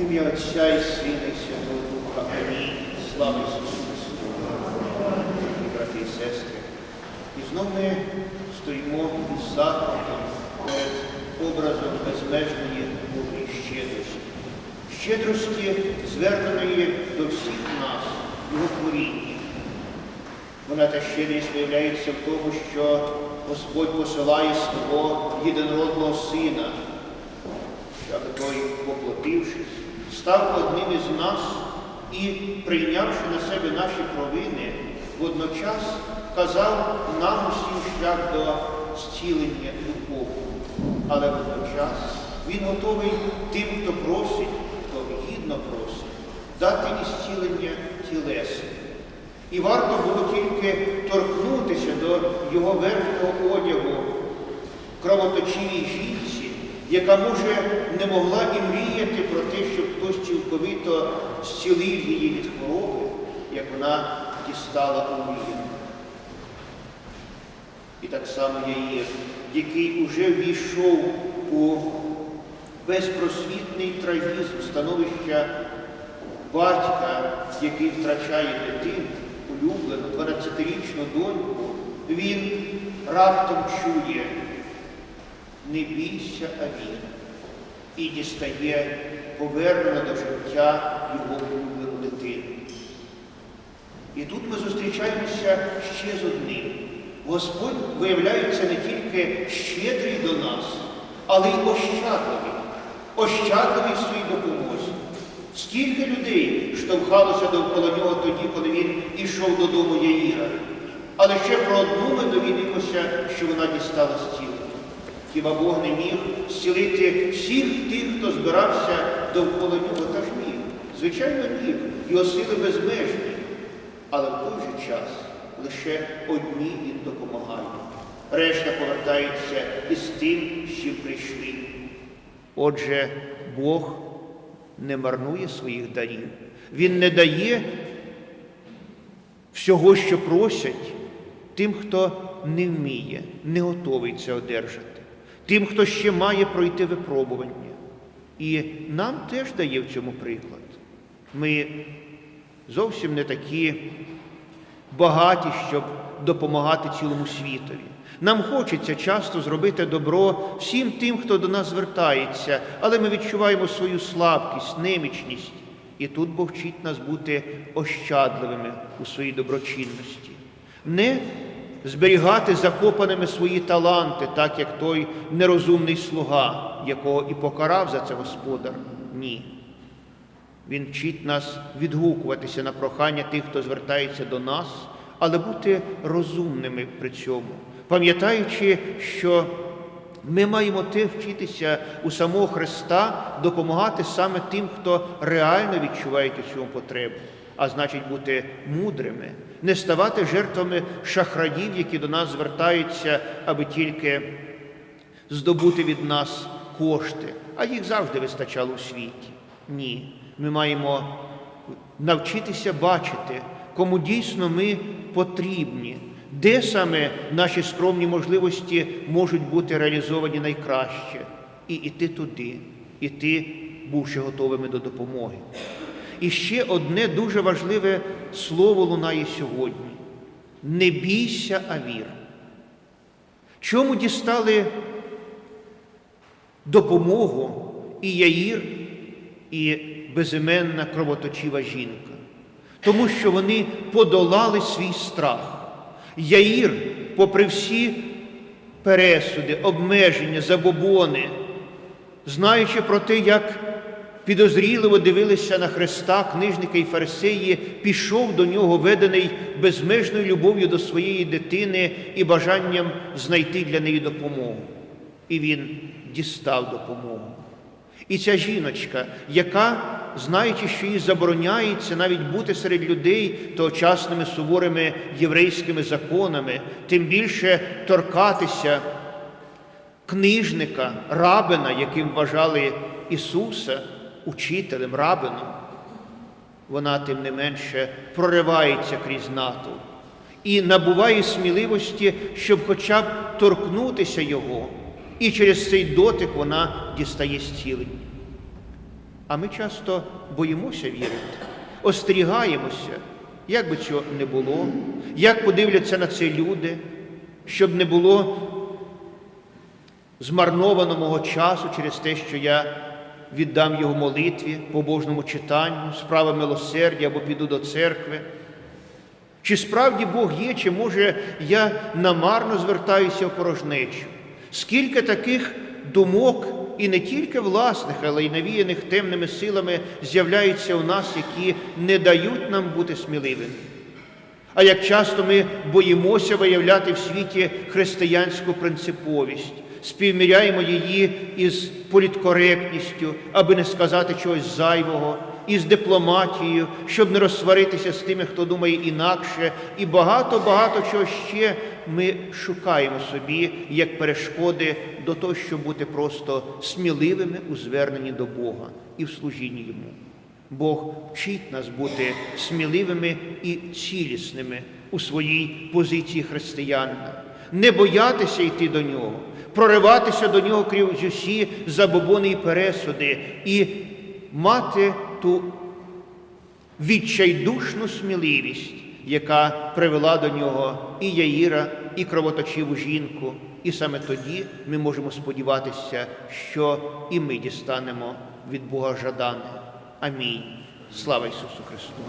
Ім'я Отця і Сина, і Святого Духа. Амінь. Слава Ісусу Христу, брати і сестри. І знов ми стоїмо із захватом перед образом безмежної Божої щедрості, щедрості, зверненої до всіх нас, його творіння. Вона та щедрість виявляється в тому, що Господь посилає свого єдинородного Сина, щоб той, поплатившись, став одним із нас і, прийнявши на себе наші провини, водночас вказав нам усім шлях до зцілення духовного. Але водночас Він готовий тим, хто просить, хто гідно просить, дати і зцілення тілесне. І варто було тільки торкнутися до його верхнього одягу кровоточивій жінці, яка, може, не могла і мріяти про те, щоб хтось цілковито зцілив її від хвороби, як вона дістала у мрію. І так само Яїр, який уже війшов у безпросвітний трагізм становища батька, який втрачає дитину, улюблену 12-річну доньку, він раптом чує не бійся, а він і дістає повернено до життя його улюблену дитину. І тут ми зустрічаємося ще з одним. Господь виявляється не тільки щедрий до нас, але й ощадливий, ощадливий в своїй допомозі. Скільки людей штовхалося довкола нього тоді, коли він ішов додому Яїра. Але ще про одну ми довідимося, що вона дістала зцілення. Хіба Бог не міг зцілити всіх тих, хто збирався довкола нього, та ж міг. Звичайно, міг. Його сили безмежні. Але в той же час лише одні їм допомагають. Решта повертається із тим, чим прийшли. Отже, Бог не марнує своїх дарів. Він не дає всього, що просять, тим, хто не вміє, не готовий це одержати, тим, хто ще має пройти випробування. І нам теж дає в цьому приклад. Ми зовсім не такі багаті, щоб допомагати цілому світові. Нам хочеться часто зробити добро всім тим, хто до нас звертається, але ми відчуваємо свою слабкість, немічність. І тут Бог вчить нас бути ощадливими у своїй доброчинності, не зберігати закопаними свої таланти, так як той нерозумний слуга, якого і покарав за це господар. Ні. Він вчить нас відгукуватися на прохання тих, хто звертається до нас, але бути розумними при цьому, пам'ятаючи, що ми маємо те вчитися у самого Христа допомагати саме тим, хто реально відчуває цьому потребу, а значить бути мудрими, не ставати жертвами шахраїв, які до нас звертаються, аби тільки здобути від нас кошти, а їх завжди вистачало у світі. Ні. Ми маємо навчитися бачити, кому дійсно ми потрібні, де саме наші скромні можливості можуть бути реалізовані найкраще, і йти туди, іти, бувши готовими до допомоги. І ще одне дуже важливе слово лунає сьогодні: не бійся, а вір. Чому дістали допомогу і Яїр, і безіменна кровоточива жінка? Тому що вони подолали свій страх. Яїр, попри всі пересуди, обмеження, забобони, знаючи про те, як підозріливо дивилися на Христа, книжники і фарисеї, пішов до нього, ведений безмежною любов'ю до своєї дитини і бажанням знайти для неї допомогу. І він дістав допомогу. І ця жіночка, яка, знаючи, що їй забороняється навіть бути серед людей тогочасними суворими єврейськими законами, тим більше торкатися книжника, рабина, яким вважали Ісуса, учителем, рабином, вона тим не менше проривається крізь натовп і набуває сміливості, щоб хоча б торкнутися Його. І через цей дотик вона дістає зцілення. А ми часто боїмося вірити, остерігаємося, як би цього не було, як подивляться на це люди. щоб не було змарновано мого часу через те, що я віддам його молитві, побожному читанню, справи милосердя або піду до церкви. Чи справді Бог є, чи може я намарно звертаюся в порожнечу? Скільки таких думок, і не тільки власних, але й навіяних темними силами з'являються у нас, які не дають нам бути сміливими. А як часто ми боїмося виявляти в світі християнську принциповість, співміряємо її із політкоректністю, аби не сказати чогось зайвого, із дипломатією, щоб не розсваритися з тими, хто думає інакше, і багато-багато чого ще ми шукаємо собі як перешкоди до того, щоб бути просто сміливими у зверненні до Бога і в служінні Йому. Бог вчить нас бути сміливими і цілісними у своїй позиції християнина, не боятися йти до нього, прориватися до нього крізь усі забобони і пересуди, і мати ту відчайдушну сміливість, яка привела до нього і Яїра, і кровоточиву жінку. І саме тоді ми можемо сподіватися, що і ми дістанемо від Бога жадане. Амінь. Слава Ісусу Христу!